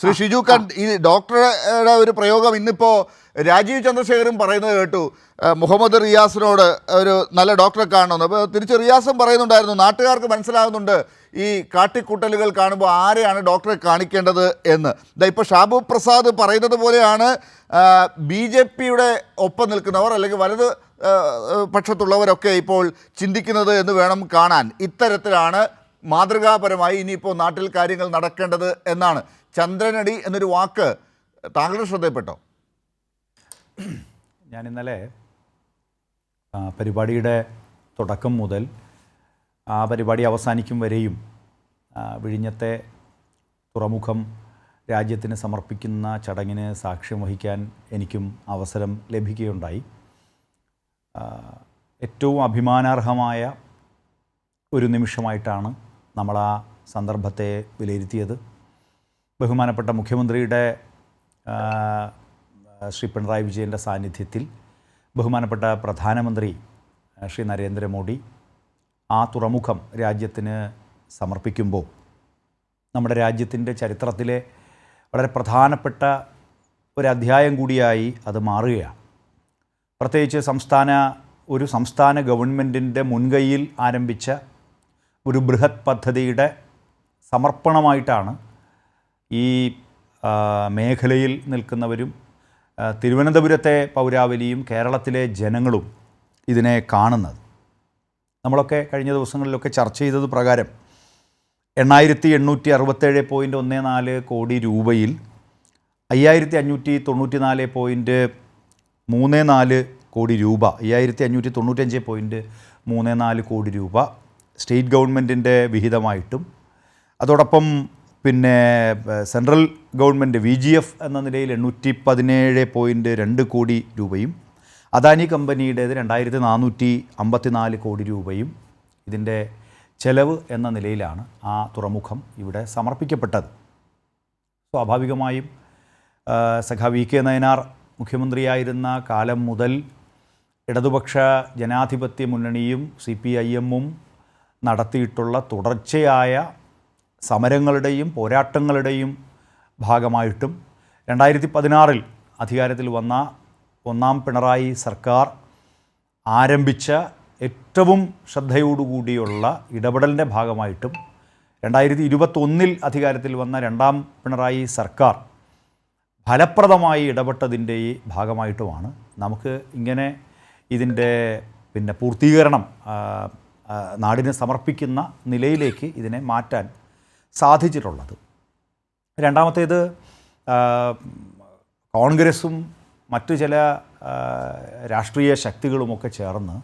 ശ്രീ ഷിജു ഖാൻ ഈ ഡോക്ടറുടെ ഒരു പ്രയോഗം ഇന്നിപ്പോൾ രാജീവ് ചന്ദ്രശേഖരൻ പറയുന്നത് കേട്ടു. മുഹമ്മദ് റിയാസിനോട് ഒരു നല്ല ഡോക്ടറെ കാണണമെന്ന്. അപ്പോൾ തിരിച്ച് റിയാസും പറയുന്നുണ്ടായിരുന്നു നാട്ടുകാർക്ക് മനസ്സിലാകുന്നുണ്ട് ഈ കാട്ടിക്കൂട്ടലുകൾ കാണുമ്പോൾ ആരെയാണ് ഡോക്ടറെ കാണിക്കേണ്ടത് എന്ന്. ഇതാ ഇപ്പോൾ ഷാബു പ്രസാദ് പറയുന്നത് പോലെയാണ് ബി ജെ പിയുടെ ഒപ്പം നിൽക്കുന്നവർ അല്ലെങ്കിൽ വലത് പക്ഷത്തുള്ളവരൊക്കെ ഇപ്പോൾ ചിന്തിക്കുന്നത് എന്ന് വേണം കാണാൻ. ഇത്തരത്തിലാണ് മാതൃകാപരമായി ഇനിയിപ്പോൾ നാട്ടിൽ കാര്യങ്ങൾ നടക്കേണ്ടത് എന്നാണ്. ചന്ദ്രനടി എന്നൊരു വാക്ക് താങ്കളുടെ ശ്രദ്ധയിൽപ്പെട്ടോ? ഞാൻ ഇന്നലെ പരിപാടിയുടെ തുടക്കം മുതൽ ആ പരിപാടി അവസാനിക്കും വരെയും വിഴിഞ്ഞത്തെ തുറമുഖം രാജ്യത്തിന് സമർപ്പിക്കുന്ന ചടങ്ങിന് സാക്ഷ്യം വഹിക്കാൻ എനിക്കും അവസരം ലഭിക്കുകയുണ്ടായി. ഏറ്റവും അഭിമാനാർഹമായ ഒരു നിമിഷമായിട്ടാണ് നമ്മൾ ആ സന്ദർഭത്തെ വിലയിരുത്തിയത്. ബഹുമാനപ്പെട്ട മുഖ്യമന്ത്രിയുടെ ശ്രീ പിണറായി വിജയന്റെ സാന്നിധ്യത്തിൽ ബഹുമാനപ്പെട്ട പ്രധാനമന്ത്രി ശ്രീ നരേന്ദ്രമോദി ആ തുറമുഖം രാജ്യത്തിന് സമർപ്പിക്കുമ്പോൾ നമ്മുടെ രാജ്യത്തിന്റെ ചരിത്രത്തിലെ വളരെ പ്രധാനപ്പെട്ട ഒരു അധ്യായം കൂടിയായി അത് മാറുകയാണ്. പ്രത്യേകിച്ച് സംസ്ഥാന ഒരു സംസ്ഥാന ഗവൺമെന്റിന്റെ മുൻകൈയിൽ ആരംഭിച്ച ഒരു ബൃഹത് പദ്ധതിയുടെ സമർപ്പണമായിട്ടാണ് ഈ മേഖലയിൽ നിൽക്കുന്നവരും തിരുവനന്തപുരത്തെ പൗരാവലിയും കേരളത്തിലെ ജനങ്ങളും ഇതിനെ കാണുന്നത്. നമ്മളൊക്കെ കഴിഞ്ഞ ദിവസങ്ങളിലൊക്കെ ചർച്ച ചെയ്തത് പ്രകാരം എണ്ണായിരത്തി എണ്ണൂറ്റി അറുപത്തേഴ് പോയിന്റ് ഒന്ന് നാല് കോടി രൂപയിൽ അയ്യായിരത്തി അഞ്ഞൂറ്റി തൊണ്ണൂറ്റി നാല് പോയിന്റ് മൂന്ന് നാല് കോടി രൂപ അയ്യായിരത്തി അഞ്ഞൂറ്റി തൊണ്ണൂറ്റഞ്ച് പോയിന്റ് മൂന്ന് നാല് കോടി രൂപ സ്റ്റേറ്റ് ഗവൺമെന്റിന്റെ വിഹിതമായിട്ടും അതോടൊപ്പം പിന്നെ central government V G F എന്ന നിലയിൽ എണ്ണൂറ്റി പതിനേഴ് പോയിന്റ് രണ്ട് കോടി രൂപയും അദാനി കമ്പനിയുടേത് രണ്ടായിരത്തി നാനൂറ്റി അമ്പത്തിനാല് കോടി രൂപയും ഇതിന്റെ ചെലവ് എന്ന നിലയിലാണ് ആ തുറമുഖം ഇവിടെ സമർപ്പിക്കപ്പെട്ടത്. സ്വാഭാവികമായും സഖ വി കെ നയനാർ മുഖ്യമന്ത്രിയായിരുന്ന കാലം മുതൽ ഇടതുപക്ഷ ജനാധിപത്യ മുന്നണിയും സി പി ഐ എമ്മും നടത്തിയിട്ടുള്ള തുടർച്ചയായ സമരങ്ങളുടെയും പോരാട്ടങ്ങളുടെയും ഭാഗമായിട്ടും രണ്ടായിരത്തി പതിനാറിൽ അധികാരത്തിൽ വന്ന ഒന്നാം പിണറായി സർക്കാർ ആരംഭിച്ച ഏറ്റവും ശ്രദ്ധയോടുകൂടിയുള്ള ഇടപെടലിന്റെ ഭാഗമായിട്ടും രണ്ടായിരത്തി ഇരുപത്തൊന്നിൽ അധികാരത്തിൽ വന്ന രണ്ടാം പിണറായി സർക്കാർ ഫലപ്രദമായി ഇടപെട്ടതിന്റെ ഭാഗമായിട്ടുമാണ്. നമുക്ക് ഇങ്ങനെ ഇതിന്റെ പിന്നെ പൂർത്തീകരണം നാടിന് സമർപ്പിക്കുന്ന നിലയിലേക്ക് ഇതിനെ മാറ്റാൻ സാധിച്ചിട്ടുള്ളത്. രണ്ടാമത്തേത് കോൺഗ്രസും മറ്റു ചില രാഷ്ട്രീയ ശക്തികളുമൊക്കെ ചേർന്ന്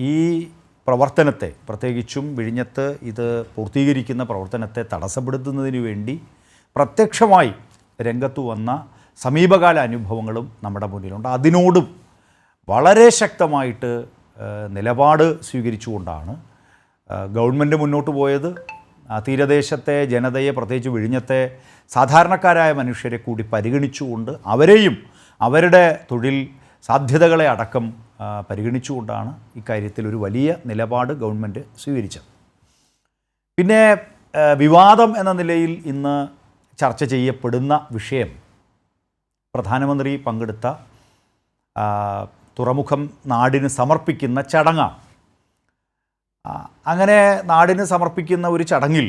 ഈ പ്രവർത്തനത്തെ പ്രത്യേകിച്ചും വിഴിഞ്ഞത്ത് ഇത് പൂർത്തീകരിക്കുന്ന പ്രവർത്തനത്തെ തടസ്സപ്പെടുത്തുന്നതിന് വേണ്ടി പ്രത്യക്ഷമായി രംഗത്തു വന്ന സമീപകാല അനുഭവങ്ങളും നമ്മുടെ മുന്നിലുണ്ട്. അതിനോടും വളരെ ശക്തമായിട്ട് നിലപാട് സ്വീകരിച്ചുകൊണ്ടാണ്. ഗവൺമെന്റ് മുന്നോട്ട് പോയത്. തീരദേശത്തെ ജനതയെ പ്രത്യേകിച്ച് വിഴിഞ്ഞത്തെ സാധാരണക്കാരായ മനുഷ്യരെ കൂടി പരിഗണിച്ചുകൊണ്ട് അവരെയും അവരുടെ തൊഴിൽ സാധ്യതകളെ അടക്കം പരിഗണിച്ചുകൊണ്ടാണ് ഇക്കാര്യത്തിൽ ഒരു വലിയ നിലപാട് ഗവൺമെന്റ് സ്വീകരിച്ചത്. പിന്നെ വിവാദം എന്ന നിലയിൽ ഇന്ന് ചർച്ച ചെയ്യപ്പെടുന്ന വിഷയം പ്രധാനമന്ത്രി പങ്കെടുത്ത തുറമുഖം നാടിന് സമർപ്പിക്കുന്ന ചടങ്ങാണ് അങ്ങനെ നാടിന് സമർപ്പിക്കുന്ന ഒരു ചടങ്ങിൽ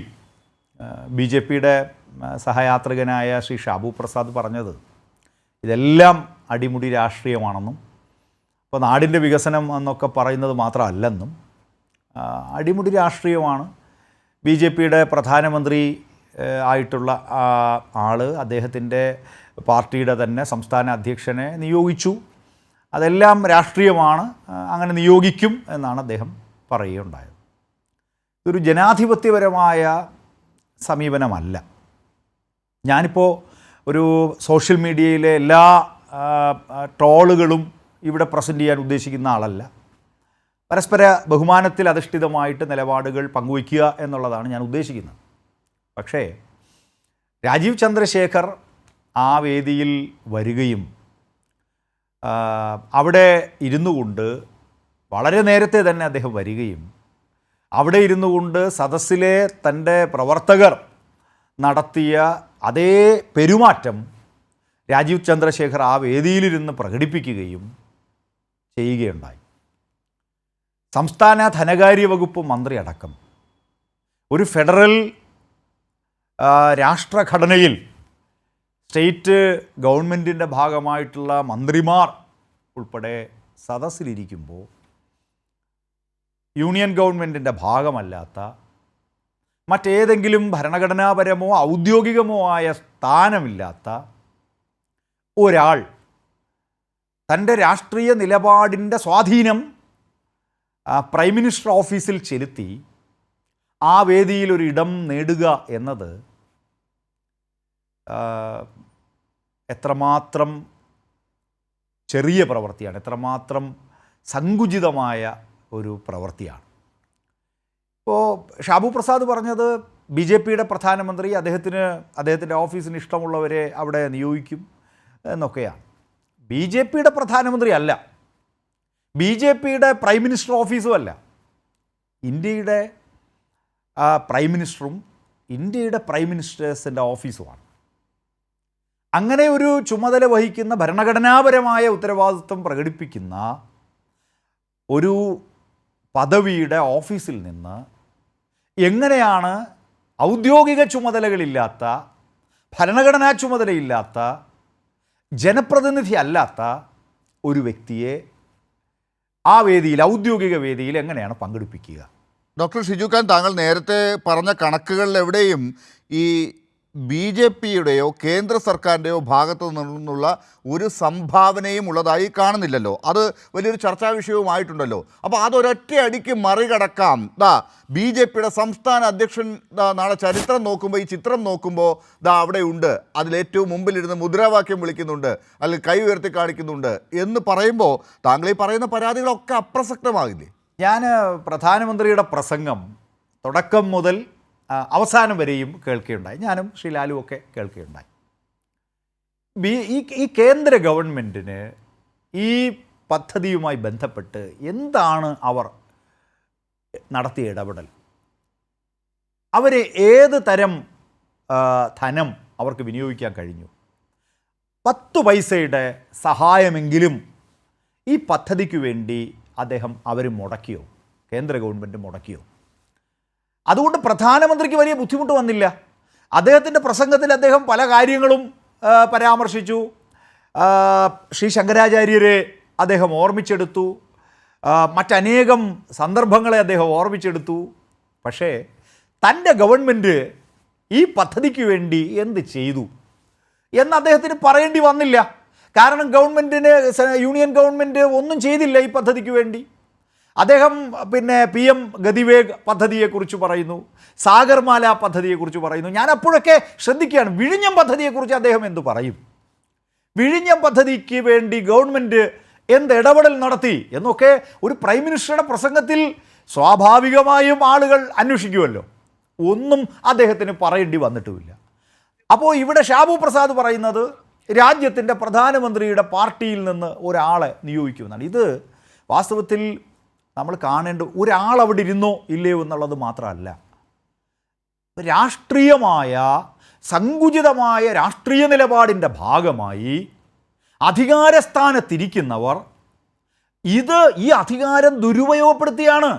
ബി ജെ പിയുടെ സഹയാത്രികനായ ശ്രീ ഷാബു പ്രസാദ് പറഞ്ഞത് ഇതെല്ലാം അടിമുടി രാഷ്ട്രീയമാണെന്നും അപ്പോൾ നാടിന്റെ വികസനം എന്നൊക്കെ പറയുന്നത് മാത്രമല്ലെന്നും അടിമുടി രാഷ്ട്രീയമാണ്. ബി ജെ പിയുടെ പ്രധാനമന്ത്രി ആയിട്ടുള്ള ആൾ അദ്ദേഹത്തിന്റെ പാർട്ടിയുടെ തന്നെ സംസ്ഥാന അധ്യക്ഷനെ നിയോഗിച്ചു. അതെല്ലാം രാഷ്ട്രീയമാണ് അങ്ങനെ നിയോഗിക്കും എന്നാണ് അദ്ദേഹം പറയുകയുണ്ടായത്. ഇതൊരു ജനാധിപത്യപരമായ സമീപനമല്ല. ഞാനിപ്പോൾ ഒരു സോഷ്യൽ മീഡിയയിലെ എല്ലാ ട്രോളുകളും ഇവിടെ പ്രസന്റ് ചെയ്യാൻ ഉദ്ദേശിക്കുന്ന ആളല്ല. പരസ്പര ബഹുമാനത്തിൽ അധിഷ്ഠിതമായിട്ട് നിലപാടുകൾ പങ്കുവയ്ക്കുക എന്നുള്ളതാണ് ഞാൻ ഉദ്ദേശിക്കുന്നത്. പക്ഷേ രാജീവ് ചന്ദ്രശേഖർ ആ വേദിയിൽ വരികയും അവിടെ ഇരുന്നു കൊണ്ട് വളരെ നേരത്തെ തന്നെ അദ്ദേഹം വരികയും അവിടെ ഇരുന്നു കൊണ്ട് സദസ്സിലെ തന്റെ പ്രവർത്തകർ നടത്തിയ അതേ പെരുമാറ്റം രാജീവ് ചന്ദ്രശേഖർ ആ വേദിയിലിരുന്ന് പ്രകടിപ്പിക്കുകയും ചെയ്യുകയുണ്ടായി. സംസ്ഥാന ധനകാര്യ വകുപ്പ് മന്ത്രി അടക്കം. ഒരു ഫെഡറൽ രാഷ്ട്രഘടനയിൽ സ്റ്റേറ്റ് ഗവൺമെന്റിന്റെ ഭാഗമായിട്ടുള്ള മന്ത്രിമാർ ഉൾപ്പെടെ സദസ്സിലിരിക്കുമ്പോൾ യൂണിയൻ ഗവൺമെന്റിന്റെ ഭാഗമല്ലാത്ത മറ്റേതെങ്കിലും ഭരണഘടനാപരമോ ഔദ്യോഗികമോ ആയ സ്ഥാനമില്ലാത്ത ഒരാൾ തന്റെ രാഷ്ട്രീയ നിലപാടിന്റെ സ്വാധീനം പ്രൈം മിനിസ്റ്റർ ഓഫീസിൽ ചെലുത്തി ആ വേദിയിൽ ഒരു ഇടം നേടുക എന്നത് എത്രമാത്രം ചെറിയ പ്രവൃത്തിയാണ് എത്രമാത്രം സങ്കുചിതമായ ഒരു പ്രവൃത്തിയാണ്. ഇപ്പോൾ ഷാബു പ്രസാദ് പറഞ്ഞത് ബി ജെ പിയുടെ പ്രധാനമന്ത്രി അദ്ദേഹത്തിന് അദ്ദേഹത്തിന്റെ ഓഫീസിന് ഇഷ്ടമുള്ളവരെ അവിടെ നിയോഗിക്കും എന്നൊക്കെയാണ്. ബി ജെ പിയുടെ പ്രധാനമന്ത്രി അല്ല. ബി ജെ പിയുടെ പ്രൈം മിനിസ്റ്റർ ഓഫീസും അല്ല. ഇന്ത്യയുടെ പ്രൈം മിനിസ്റ്ററും ഇന്ത്യയുടെ പ്രൈം മിനിസ്റ്റേഴ്സിന്റെ ഓഫീസുമാണ്. അങ്ങനെ ഒരു ചുമതല വഹിക്കുന്ന ഭരണഘടനാപരമായ ഉത്തരവാദിത്വം പ്രകടിപ്പിക്കുന്ന ഒരു പദവിയുടെ ഓഫീസിൽ നിന്ന് എങ്ങനെയാണ് ഔദ്യോഗിക ചുമതലകളില്ലാത്ത ഭരണഘടനാ ചുമതലയില്ലാത്ത ജനപ്രതിനിധി അല്ലാത്ത ഒരു വ്യക്തിയെ ആ വേദിയിൽ ഔദ്യോഗിക വേദിയിൽ എങ്ങനെയാണ് പങ്കെടുപ്പിക്കുക? ഡോക്ടർ ഷിജു ഖാൻ താങ്കൾ നേരത്തെ പറഞ്ഞ കണക്കുകളിൽ എവിടെയും ഈ ബി ജെ പിയുടെയോ കേന്ദ്ര സർക്കാരിന്റെയോ ഭാഗത്തു നിന്നുള്ള ഒരു സംഭാവനയും ഉള്ളതായി കാണുന്നില്ലല്ലോ. അത് വലിയൊരു ചർച്ചാ വിഷയവുമായിട്ടുണ്ടല്ലോ. അപ്പോൾ അതൊരൊറ്റ അടിക്ക് മറികടക്കാം. ദാ ബി ജെ പിയുടെ സംസ്ഥാന അധ്യക്ഷൻ നാളെ ചരിത്രം നോക്കുമ്പോൾ ഈ ചിത്രം നോക്കുമ്പോൾ ദാ അവിടെ ഉണ്ട്. അതിലേറ്റവും മുമ്പിലിരുന്ന് മുദ്രാവാക്യം വിളിക്കുന്നുണ്ട്. അല്ലെങ്കിൽ കൈ ഉയർത്തി കാണിക്കുന്നുണ്ട് എന്ന് പറയുമ്പോൾ താങ്കൾ ഈ പറയുന്ന പരാതികളൊക്കെ അപ്രസക്തമാകില്ലേ? ഞാൻ പ്രധാനമന്ത്രിയുടെ പ്രസംഗം തുടക്കം മുതൽ അവസാനം വരെയും കേൾക്കുകയുണ്ടായി. ഞാനും ശ്രീ ഒക്കെ കേൾക്കുകയുണ്ടായി. ഈ ഈ കേന്ദ്ര ഗവൺമെന്റിന് ഈ പദ്ധതിയുമായി ബന്ധപ്പെട്ട് എന്താണ് അവർ നടത്തിയ ഇടപെടൽ? അവർ ഏത് തരം ധനം അവർക്ക് വിനിയോഗിക്കാൻ കഴിഞ്ഞു? പത്ത് പൈസയുടെ സഹായമെങ്കിലും ഈ പദ്ധതിക്ക് വേണ്ടി അദ്ദേഹം അവർ മുടക്കിയോ? കേന്ദ്ര ഗവൺമെന്റ് മുടക്കിയോ? അതുകൊണ്ട് പ്രധാനമന്ത്രിക്ക് വലിയ ബുദ്ധിമുട്ട് വന്നില്ല. അദ്ദേഹത്തിന്റെ പ്രസംഗത്തിൽ അദ്ദേഹം പല കാര്യങ്ങളും പരാമർശിച്ചു. ശ്രീ ശങ്കരാചാര്യരെ അദ്ദേഹം ഓർമ്മിച്ചെടുത്തു. മറ്റനേകം സന്ദർഭങ്ങളെ അദ്ദേഹം ഓർമ്മിച്ചെടുത്തു. പക്ഷേ തന്റെ ഗവൺമെന്റ് ഈ പദ്ധതിക്ക് വേണ്ടി എന്ത് ചെയ്തു എന്ന് അദ്ദേഹത്തിന് പറയേണ്ടി വന്നില്ല. കാരണം ഗവൺമെന്റിന് യൂണിയൻ ഗവൺമെന്റ് ഒന്നും ചെയ്തില്ല ഈ പദ്ധതിക്ക് വേണ്ടി. അദ്ദേഹം പിന്നെ പി എം ഗതിവേഗ് പദ്ധതിയെക്കുറിച്ച് പറയുന്നു. സാഗർമാല പദ്ധതിയെക്കുറിച്ച് പറയുന്നു. ഞാൻ അപ്പോഴൊക്കെ ശ്രദ്ധിക്കുകയാണ്. വിഴിഞ്ഞം പദ്ധതിയെക്കുറിച്ച് അദ്ദേഹം എന്തു പറയും? വിഴിഞ്ഞം പദ്ധതിക്ക് വേണ്ടി ഗവൺമെന്റ് എന്ത് ഇടപെടൽ നടത്തി എന്നൊക്കെ ഒരു പ്രൈം മിനിസ്റ്ററുടെ പ്രസംഗത്തിൽ സ്വാഭാവികമായും ആളുകൾ അന്വേഷിക്കുമല്ലോ. ഒന്നും അദ്ദേഹത്തിന് പറയേണ്ടി വന്നിട്ടുമില്ല. അപ്പോൾ ഇവിടെ ഷാബു പ്രസാദ് പറയുന്നത് രാജ്യത്തിന്റെ പ്രധാനമന്ത്രിയുടെ പാർട്ടിയിൽ നിന്ന് ഒരാളെ നിയോഗിക്കുമെന്നാണ്. ഇത് വാസ്തവത്തിൽ നമ്മൾ കാണേണ്ട ഒരാൾ അവിടെ ഇരുന്നോ ഇല്ലയോ എന്നുള്ളത് മാത്രമല്ല. രാഷ്ട്രീയമായ സങ്കുചിതമായ രാഷ്ട്രീയ നിലപാടിന്റെ ഭാഗമായി അധികാരസ്ഥാനത്തിരിക്കുന്നവർ ഇത് ഈ അധികാരം ദുരുപയോഗപ്പെടുത്തിയാണ്.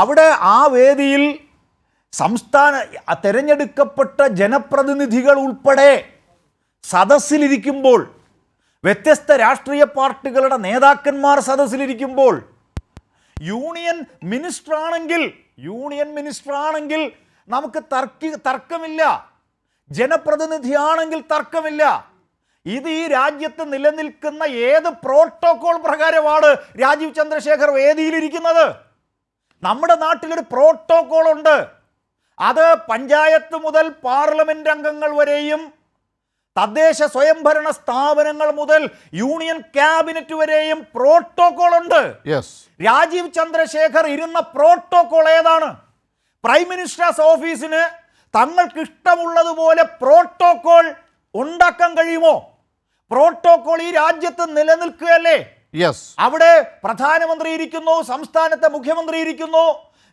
അവിടെ ആ വേദിയിൽ സംസ്ഥാന തിരഞ്ഞെടുക്കപ്പെട്ട ജനപ്രതിനിധികൾ ഉൾപ്പെടെ സദസ്സിലിരിക്കുമ്പോൾ വ്യത്യസ്ത രാഷ്ട്രീയ പാർട്ടികളുടെ നേതാക്കന്മാർ സദസ്സിലിരിക്കുമ്പോൾ യൂണിയൻ മിനിസ്റ്റർ ആണെങ്കിൽ യൂണിയൻ മിനിസ്റ്റർ ആണെങ്കിൽ നമുക്ക് തർക്കി തർക്കമില്ല. ജനപ്രതിനിധിയാണെങ്കിൽ തർക്കമില്ല. ഇത് ഈ രാജ്യത്ത് നിലനിൽക്കുന്ന ഏത് പ്രോട്ടോകോൾ പ്രകാരമാണ് രാജീവ് ചന്ദ്രശേഖർ വേദിയിലിരിക്കുന്നത്? നമ്മുടെ നാട്ടിലൊരു പ്രോട്ടോകോൾ ഉണ്ട് അത് പഞ്ചായത്ത് മുതൽ പാർലമെന്റ് അംഗങ്ങൾ വരെയും തദ്ദേശ സ്വയംഭരണ സ്ഥാപനങ്ങൾ മുതൽ യൂണിയൻ ക്യാബിനറ്റ് വരെയും പ്രോട്ടോകോൾ ഉണ്ട് രാജീവ് ചന്ദ്രശേഖർ ഇരുന്ന പ്രോട്ടോകോൾ ഏതാണ്? പ്രൈം മിനിസ്റ്റേഴ്സ് ഓഫീസിന് തങ്ങൾക്ക് ഇഷ്ടമുള്ളതുപോലെ പ്രോട്ടോകോൾ ഉണ്ടാക്കാൻ കഴിയുമോ? പ്രോട്ടോകോൾ ഈ രാജ്യത്ത് നിലനിൽക്കുകയല്ലേ? അവിടെ പ്രധാനമന്ത്രി ഇരിക്കുന്നു സംസ്ഥാനത്തെ മുഖ്യമന്ത്രി ഇരിക്കുന്നു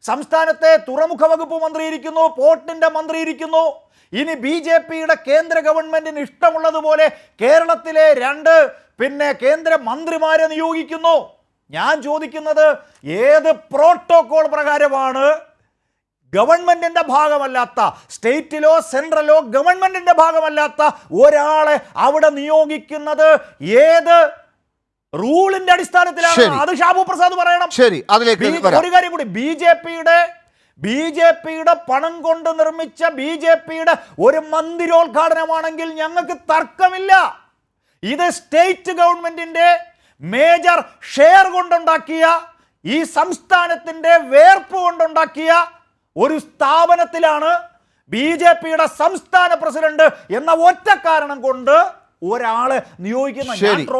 സംസ്ഥാനത്തെ തുറമുഖ വകുപ്പ് മന്ത്രി ഇരിക്കുന്നു പോർട്ടിന്റെ മന്ത്രി ഇരിക്കുന്നു. ഇനി ബി ജെ പിയുടെ കേന്ദ്ര ഗവൺമെന്റിന് ഇഷ്ടമുള്ളതുപോലെ കേരളത്തിലെ രണ്ട് പിന്നെ കേന്ദ്ര മന്ത്രിമാരെ നിയോഗിക്കുന്നു. ഞാൻ ചോദിക്കുന്നത് ഏത് പ്രോട്ടോകോൾ പ്രകാരമാണ്? ഗവൺമെന്റിന്റെ ഭാഗമല്ലാത്ത സ്റ്റേറ്റിലോ സെൻട്രലോ ഗവൺമെന്റിന്റെ ഭാഗമല്ലാത്ത ഒരാളെ അവിടെ നിയോഗിക്കുന്നത് ഏത് റൂളിന്റെ അടിസ്ഥാനത്തിലാണ്? അത് ഷാബു പ്രസാദ് പറയണം. ശരി അതിലേക്ക് ഒരു കാര്യം കൂടി ബി ജെ പിയുടെ ബി ജെ പിയുടെ പണം കൊണ്ട് നിർമ്മിച്ച ബി ജെ പിയുടെ ഒരു മന്ദിരോദ്ഘാടനമാണെങ്കിൽ ഞങ്ങൾക്ക് തർക്കമില്ല ഇത് സ്റ്റേറ്റ് ഗവൺമെന്റിന്റെ മേജർ ഷെയർ കൊണ്ടുണ്ടാക്കിയ ഈ സംസ്ഥാനത്തിന്റെ വേർപ്പ് കൊണ്ടുണ്ടാക്കിയ ഒരു സ്ഥാപനത്തിലാണ് ബി ജെ പിയുടെ സംസ്ഥാന പ്രസിഡന്റ് എന്ന ഒറ്റ കാരണം കൊണ്ട് ഒരാളെ നിയോഗിക്കുന്ന.